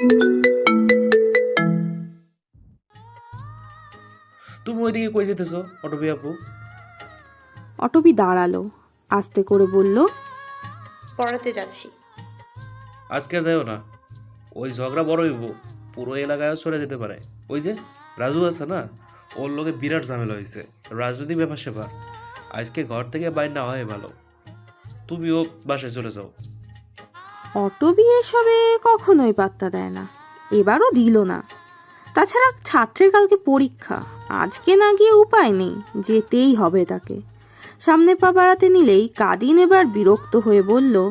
তুমি ওইদিকে কই যেতেছো অটবি আপু? অটবি দাঁড়াল আস্তে করে বলল পড়াতে যাচ্ছি। আজকে আর যাইও না। ওই ঝগড়া বড় হইব পুরো এলাকায় সরে যেতে পারে। ওই যে রাজু আছে না? ওর লোকে বিরাট ঝামেলা হয়েছে রাজনৈতিক ব্যাপার সেবার আজকে ঘর থেকে বাইর না হয় ভালো। তুমিও বাসায় চলে যাও। অটবি এসবে কখনোই পাত্তা দেয় না। এবারও দিল না। তাছাড়া ছাত্রের কালকে পরীক্ষা। আজকে না গিয়ে উপায় নেই। যেতেই হবে তাকে। সামনে পা বাড়াতে নিলেই কাদিন এবার বিরক্ত হয়ে বলল,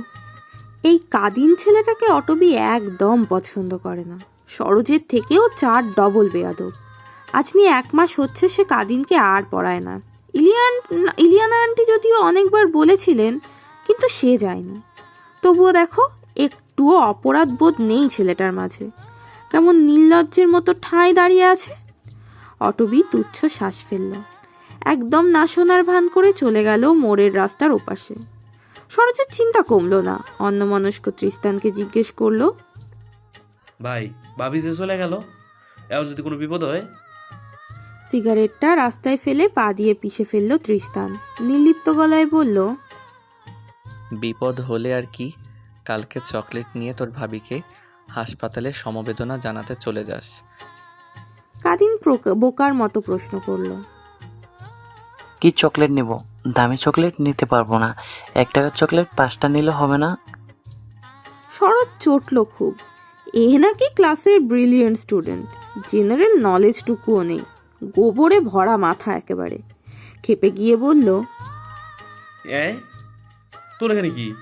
এই কাদিন ছেলেটাকে অটবি একদম পছন্দ করে না। সরোজের থেকেও চার ডবল বেয়াদব। আজ নিয়ে এক মাস হচ্ছে সে কাদিনকে আর পড়ায় না। ইলিয়ান, ইলিয়ানা আন্টি যদিও অনেকবার বলেছিলেন, কিন্তু সে যায়নি। তবুও দেখো একটুও অপরাধ বোধ নেই ছেলেটার মাঝে। কেমন নির্লজ্জের মতো ঠাঁই দাঁড়িয়ে আছে? অটবি তুচ্ছ শ্বাস ফেলল। একদম না শোনার ভান করে চলে গেল মোড়ের রাস্তার ওপাশে। সরোজের চিন্তা কমলো না। অন্যমনস্ক তৃস্তানকে জিজ্ঞেস করল ভাই ভাবি যে চলে গেল? এও যদি কোনো বিপদ হয়? সিগারেটটা রাস্তায় ফেলে পা দিয়ে পিষে ফেলল তৃস্তান নির্লিপ্ত গলায় বলল বিপদ হলে আর কি? কালকে চকলেট নিয়ে তোর ভাবিকে হাসপাতালে সমবেদনা জানাতে চলে যাস। কাদিন প্রক- বোকার মতো প্রশ্ন করল। কি চকলেট নিব? দামি চকলেট নিতে পারব না। এক টাকার চকলেট পাঁচটা নিলে হবে না? শরৎ চটল খুব। এ নাকি ক্লাসের ব্রিলিয়েন্ট স্টুডেন্ট। জেনারেল নলেজটুকুও নেই। গোবরে ভরা মাথা একেবারে। খেপে গিয়ে বলল এ? তোর এখানে কি?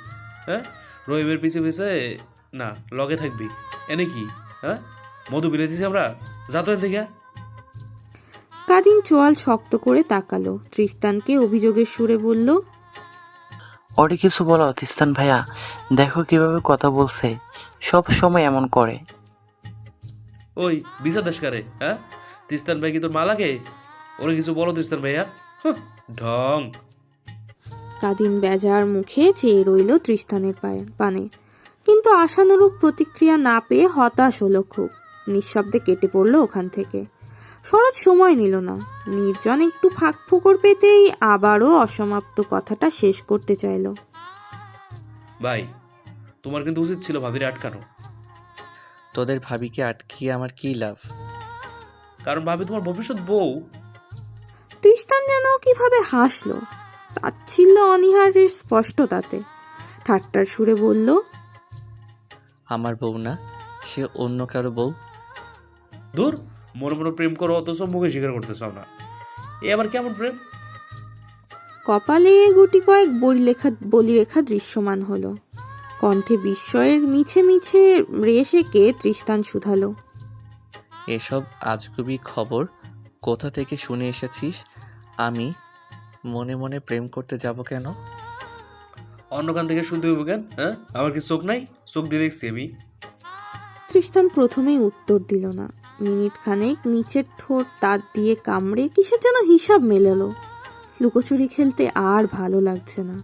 হ্যাঁ? রহিমের পিছে পিছে না লগে থাকবি। এনে কি হ্যাঁ? মধু বিলে দিছি আমরা। যা তো এখান কাদিন চোয়াল শক্ত করে তাকালো। তৃস্তানকে অভিযোগের সুরে বলল ওরে কিছু বলো তিস্তান ভাইয়া। দেখো কীভাবে কথা বলছে। সব সময় এমন করে। ওই বিশা দেশকারে হ্যাঁ? তিস্তান ভাই কি তোর মা লাগে? ওরে কিছু বলো তিস্তান ভাইয়া। ঢং। কাদিন বেজার মুখে চেয়ে রইল তৃস্তানের পায়ে পানে। কিন্তু আশানুরূপ প্রতিক্রিয়া না পেয়ে হতাশ হলো খুব। নিঃশব্দে কেটে পড়ল ওখান থেকে। শরৎ সময় নিল না। নির্জন একটু ফাঁক ফোকর পেতেই আবারও অসমাপ্ত কথাটা শেষ করতে চাইলো। ভাই তোমার কিন্তু উচিত ছিল ভাবিরে আটকানো। তোদের ভাবিকে আটকিয়ে আমার কী লাভ? কারণ ভাবি তোমার ভবিষ্যৎ বউ। তৃষ্টান যেন কীভাবে হাসলো। তাচ্ছিল্য অনিহারের স্পষ্ট তাতে ঠাট্টার সুরে বলল আমার বউ না সে অন্য কারও বউ? দূর মনে মনে প্রেম করো অথচ মুখে স্বীকার করতে চাও না। এ আবার কেমন প্রেম? কপালে গুটি কয়েক বই লেখা বলি রেখা দৃশ্যমান হলো। কণ্ঠে বিস্ময়ের মিছে মিছে রেশ এঁকে তৃষ্টান শুধালো। এসব আজগুবি খবর কোথা থেকে শুনে এসেছিস? আমি মনে মনে প্রেম করতে যাব কেন? অন্য কান থেকে শুনতে হইব কেন? হ্যাঁ? আমার কি চোখ নাই? চোখ দিয়ে দেখছি আমি। তৃষ্টান প্রথমেই উত্তর দিল না। মিনিট খানেক নিচের ঠোঁট তার দিয়ে কামড়ে কিসের যেন হিসাব মেলালো। লুকোচুরি খেলতে আর ভালো লাগছে না।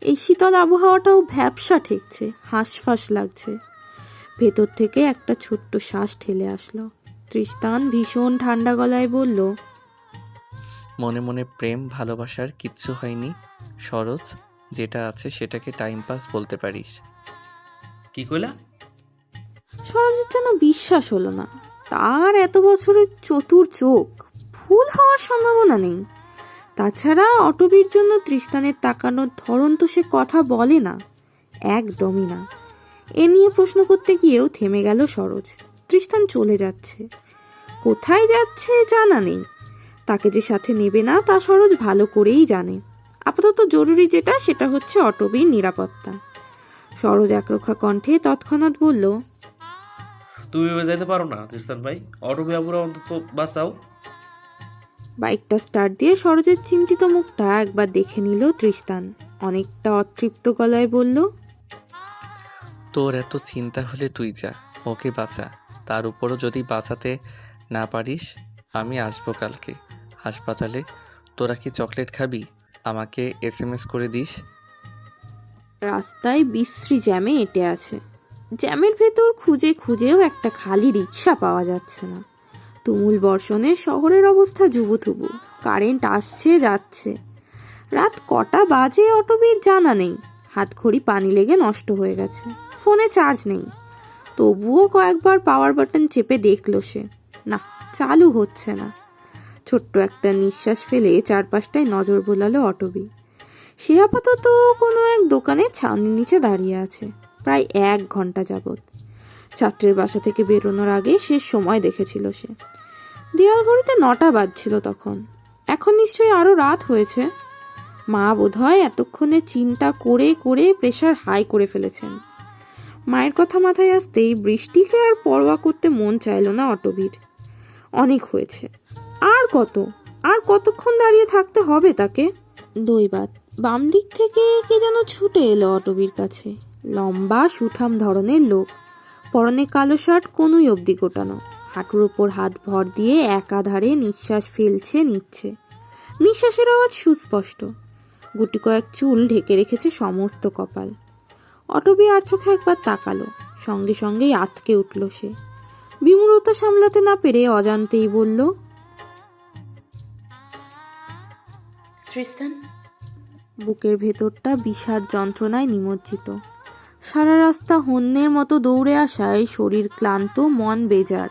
এই শীতল আবহাওয়াটাও ভ্যাবসা ঠেকছে হাঁসফাঁস লাগছে। ভেতর থেকে একটা ছোট্ট শ্বাস ঠেলে আসলো। তৃষ্টান ভীষণ ঠান্ডা গলায় বলল মনে মনে প্রেম ভালোবাসার কিচ্ছু হয়নি। সরোজ যেটা আছে সেটাকে টাইম পাস বলতে পারিস। কি কইলা? সরোজের যেন বিশ্বাস হলো না। তার এত বছরের চতুর চোখ ভুল হওয়ার সম্ভাবনা নেই। তাছাড়া অটবির জন্য তৃষ্টানের তাকানোর ধরন তো সে কথা বলে না। একদমই না। এ নিয়ে প্রশ্ন করতে গিয়েও থেমে গেল সরোজ। তৃষ্টান চলে যাচ্ছে। কোথায় যাচ্ছে জানা নেই। তাকে যে সাথে নেবে না তা সরোজ ভালো করেই জানে। আপাতত জরুরি যেটা সেটা হচ্ছে অটবির নিরাপত্তা। সরোজ একরক্ষা কণ্ঠে তৎক্ষণাৎ বলল তুমি যাইতে পারো না তিস্তান ভাই। অটো বাবুরা অন্তত বাঁচাও। বাইকটা স্টার্ট দিয়ে সরোজের চিন্তিত মুখটা একবার দেখে নিল তৃষ্তান অনেকটা অতৃপ্ত গলায় বলল তোর এত চিন্তা হলে তুই যা ওকে বাঁচা। তার উপরও যদি বাঁচাতে না পারিস আমি আসব কালকে। হাসপাতালে। তোরা কি চকলেট খাবি? আমাকে এস এম এস করে দিস। রাস্তায় বিশ্রী জ্যামে এঁটে আছে। জ্যামের ভেতর খুঁজে খুঁজেও একটা খালি রিক্সা পাওয়া যাচ্ছে না। তুমুল বর্ষণে শহরের অবস্থা জুবুথুবু কারেন্ট আসছে, যাচ্ছে। রাত কটা বাজে অটোবির জানা নেই। হাতঘড়ি পানি লেগে নষ্ট হয়ে গেছে। ফোনে চার্জ নেই। তবুও কয়েকবার পাওয়ার বাটন চেপে দেখল সে। না, চালু হচ্ছে না। ছোট্ট একটা নিঃশ্বাস ফেলে চারপাশটায় নজর বোলালো অটবি। সে আপাতত কোনো এক দোকানে ছাউনির নিচে দাঁড়িয়ে আছে, প্রায় এক ঘণ্টা যাবৎ। ছাত্রের বাসা থেকে বেরোনোর আগে শেষ সময় দেখেছিল সে। দেওয়াল ঘড়িতে নটা বাজছিল তখন। এখন নিশ্চয়ই আরও রাত হয়েছে। মা বোধহয় এতক্ষণে চিন্তা করে করে প্রেশার হাই করে ফেলেছেন। মায়ের কথা মাথায় আসতেই বৃষ্টিকে আর পরোয়া করতে মন চাইল না অটবির। অনেক হয়েছে। আর কত? আর কতক্ষণ দাঁড়িয়ে থাকতে হবে তাকে? দৈবাত বাম দিক থেকে কে যেন ছুটে এলো অটবির কাছে। লম্বা, সুঠাম ধরনের লোক। পরনে কালো শার্ট কোনোই অবধি গোটানো। হাঁটুর ওপর হাত ভর দিয়ে একাধারে নিঃশ্বাস ফেলছে, নিচ্ছে। নিঃশ্বাসের আওয়াজ সুস্পষ্ট। গুটি কয়েক চুল ঢেকে রেখেছে সমস্ত কপাল। অটবি আর চোখে একবার তাকালো। সঙ্গে সঙ্গেই আতকে উঠল সে। বিমূরতা সামলাতে না পেরে অজান্তেই বলল তৃষ্ণান বুকের ভেতরটা বিষাদ যন্ত্রণায় নিমজ্জিত। সারা রাস্তা হন্যের মতো দৌড়ে আসায় শরীর ক্লান্ত মন বেজার।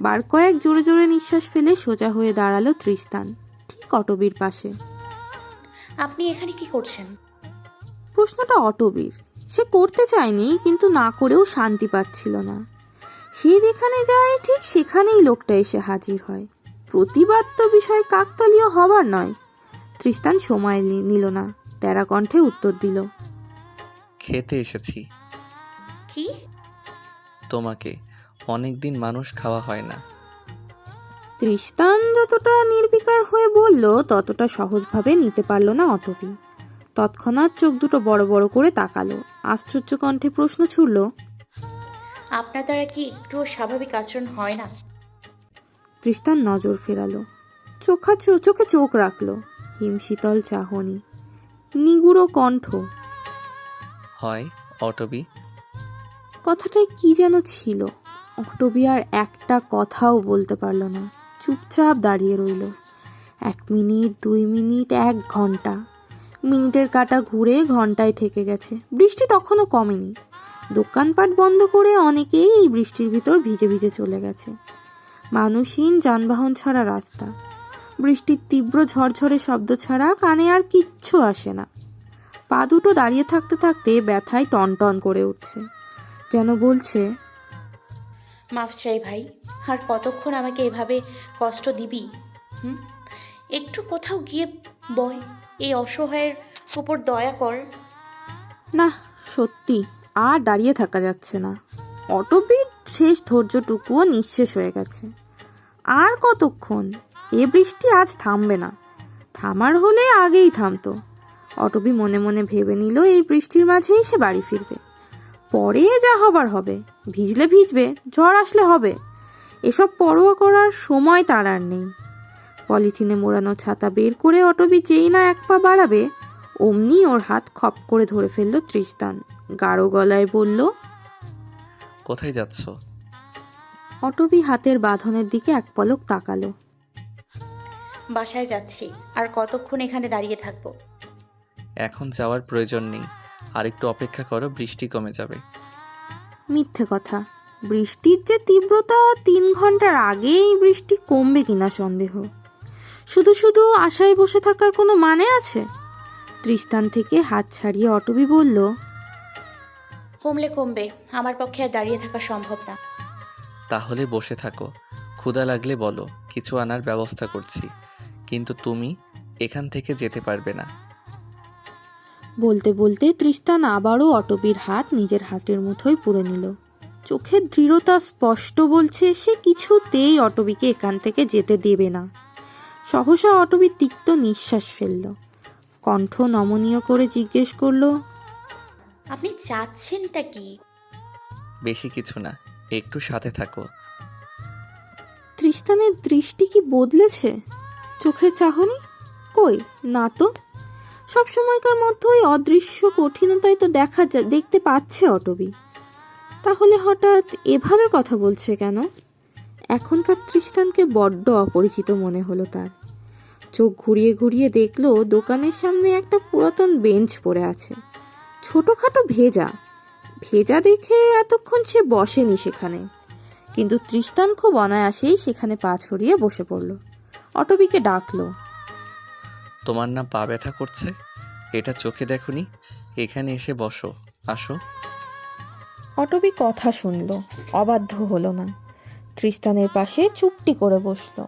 বার কয়েক জোরে জোরে নিঃশ্বাস ফেলে সোজা হয়ে দাঁড়াল তৃস্তান ঠিক অটবির পাশে। আপনি এখানে কি করছেন? প্রশ্নটা অটবির। সে করতে চায়নি কিন্তু না করেও শান্তি পাচ্ছিল না। সে যেখানে যায় ঠিক সেখানেই লোকটা এসে হাজির হয়। প্রতিবাদ তো বিষয় কাকতালীয় হবার নয়। তৃস্তান সময় নি- নিল না। তেরা কণ্ঠে উত্তর দিল খেতে এসেছি। কি? তোমাকে অনেক দিন মানুষ খাওয়া হয় না। তৃষ্তান যতটা নির্বিকার হয়ে বলল ততটা সহজভাবে নিতে পারল না অটবি। তৎক্ষণাৎ চোখ দুটো বড় বড় করে তাকালো। আশ্চর্য কণ্ঠে প্রশ্ন ছুড়ল আপনার দ্বারা কি একটুও স্বাভাবিক আচরণ হয় না? তৃষ্তান নজর ফেরালো চোখা চোখে চোখ রাখল। হিমশীতল চাহনি। নিগুড়ো কণ্ঠ। হয় অটবি। কথাটায় কি যেন ছিল। অক্টোবি আর একটা কথাও বলতে পারল না। চুপচাপ দাঁড়িয়ে রইল। এক মিনিট দুই মিনিট এক ঘণ্টা। মিনিটের কাটা ঘুরে ঘন্টায় ঠেকে গেছে। বৃষ্টি তখনও কমেনি। দোকানপাট বন্ধ করে অনেকেই এই বৃষ্টির ভিতর ভিজে ভিজে চলে গেছে। মানুষহীন যানবাহন ছাড়া রাস্তা। বৃষ্টির তীব্র ঝরঝরে শব্দ ছাড়া কানে আর কিচ্ছু আসে না। পা দুটো দাঁড়িয়ে থাকতে থাকতে ব্যথায় টনটন করে উঠছে। যেন বলছে মাফ চাই ভাই আর কতক্ষণ আমাকে এভাবে কষ্ট দিবি? হুম? একটু কোথাও গিয়ে বয় এই অসহায়ের উপর দয়া কর। না সত্যি আর দাঁড়িয়ে থাকা যাচ্ছে না। অটোপির শেষ ধৈর্যটুকুও নিঃশেষ হয়ে গেছে। আর কতক্ষণ? এ বৃষ্টি আজ থামবে না। থামার হলে আগেই থামতো। অটবি মনে মনে ভেবে নিল এই বৃষ্টির মাঝেই সে বাড়ি ফিরবে। পরে যা হবার হবে ভিজলে ভিজবে ঝড় আসলে হবে। এসব পরোয়া করার সময় তার আর নেই। পলিথিনে মোড়ানো ছাতা বের করে অটবি যেই না এক পা বাড়াবে অমনি ওর হাত খপ করে ধরে ফেলল তৃষ্তান গাঢ় গলায় বলল কোথায় যাচ্ছ? অটবি হাতের বাঁধনের দিকে এক পলক তাকালো। বাসায় যাচ্ছি আর কতক্ষণ এখানে দাঁড়িয়ে থাকব? এখন যাওয়ার প্রয়োজন নেই। আর একটু অপেক্ষা করো বৃষ্টি কমে যাবে। মিথ্যে কথা। বৃষ্টির যে তীব্রতা তিন ঘণ্টার আগেই বৃষ্টি কমবে কিনা সন্দেহ। শুধু শুধু আশায় বসে থাকার কোনো মানে আছে? তৃষ্তান থেকে হাত ছাড়িয়ে অটবি বলল কমলে কমবে আমার পক্ষে আর দাঁড়িয়ে থাকা সম্ভব না। তাহলে বসে থাকো। ক্ষুধা লাগলে বলো কিছু আনার ব্যবস্থা করছি। কিন্তু তুমি এখান থেকে যেতে পারবে না। বলতে বলতে তৃষ্তান আবারও অটবির হাত নিজের হাতের মুঠোয় পুরে নিল। চোখের দৃঢ়তা স্পষ্ট বলছে সে কিছুতেই অটবিকে এখান থেকে যেতে দেবে না। সহসা অটবি তিক্ত নিঃশ্বাস ফেলল। কণ্ঠ নমনীয় করে জিজ্ঞেস করল আপনি চাচ্ছেনটা কি? বেশি কিছু না একটু সাথে থাকো। তৃষ্তানের দৃষ্টি কি বদলেছে? চোখের চাহনি? কই? না তো। সব সময়কার মধ্যেই অদৃশ্য কঠিনতায় তো দেখা যা, দেখতে পাচ্ছে অটবি। তাহলে হঠাৎ এভাবে কথা বলছে কেন? এখনকার তৃষ্টানকে বড্ড অপরিচিত মনে হলো তার। চোখ ঘুরিয়ে ঘুরিয়ে দেখল দোকানের সামনে একটা পুরাতন বেঞ্চ পড়ে আছে। ছোটোখাটো ভেজা। ভেজা দেখে এতক্ষণ সে বসেনি সেখানে। কিন্তু তৃষ্টান খুব অনায়াসেই সেখানে পা ছড়িয়ে বসে পড়ল। অটবিকে ডাকলো। তোমার না পা ব্যথা করছে? এটা চোখে দেখনি? এখানে এসে বসো আসো। অটবি কথা শুনল অবাধ্য হলো না। তৃষ্টানের পাশে চুপটি করে বসল।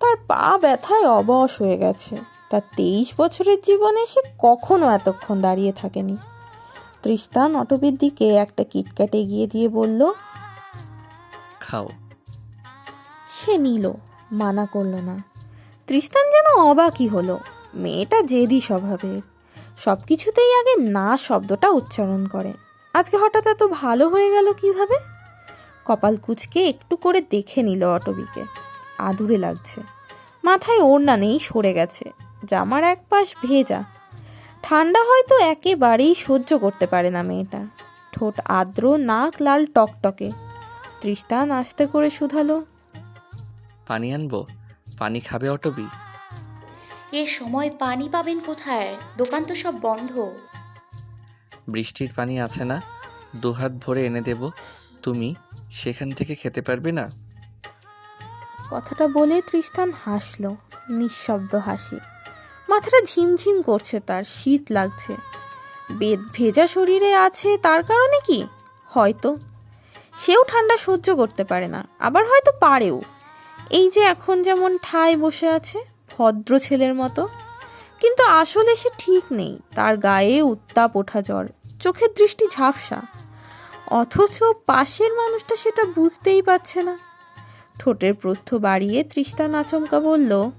তার পা ব্যথায় অবশ হয়ে গেছে। তার তেইশ বছরের জীবনে সে কখনো এতক্ষণ দাঁড়িয়ে থাকেনি। তৃষ্টান অটবির দিকে একটা কিটক্যাট এগিয়ে দিয়ে বলল খাও। সে নিল মানা করল না। তৃষ্টান যেন অবাকই হলো। মেয়েটা জেদি স্বভাবের। সব কিছুতেই আগে না শব্দটা উচ্চারণ করে। আজকে হঠাৎ এত ভালো হয়ে গেল কীভাবে? কপাল কুচকে একটু করে দেখে নিল অটবিকে। আদুরে লাগছে। মাথায় ওড়না নেই, সরে গেছে। জামার এক পাশ ভেজা। ঠান্ডা হয়তো একেবারেই সহ্য করতে পারে না মেয়েটা। ঠোঁট আর্দ্র, নাক লাল টকটকে। তৃষ্টান আস্তে করে শুধালো। পানি আনব? পানি খাবে অটবি? এ সময় পানি পাবেন কোথায়? দোকান তো সব বন্ধ। বৃষ্টির পানি আছে না? দুহাত ভরে এনে দেব। তুমি সেখান থেকে খেতে পারবে না? কথাটা বলে তৃষ্টান হাসলো নিঃশব্দ হাসি। মাথাটা ঝিমঝিম করছে তার শীত লাগছে। বেদ ভেজা শরীরে আছে তার কারণে কি? হয়তো। সেও ঠান্ডা সহ্য করতে পারে না আবার হয়তো পারেও। এই যে এখন যেমন ঠায় বসে আছে, ভদ্র ছেলের মতো। কিন্তু আসলে সে ঠিক নেই, তার গায়ে উত্তাপ ওঠা জ্বর, চোখের দৃষ্টি ঝাপসা। অথচ পাশের মানুষটা সেটা বুঝতেই পারছে না। ঠোঁটের প্রস্থ বাড়িয়ে তৃষ্ণা নাচমকা বলল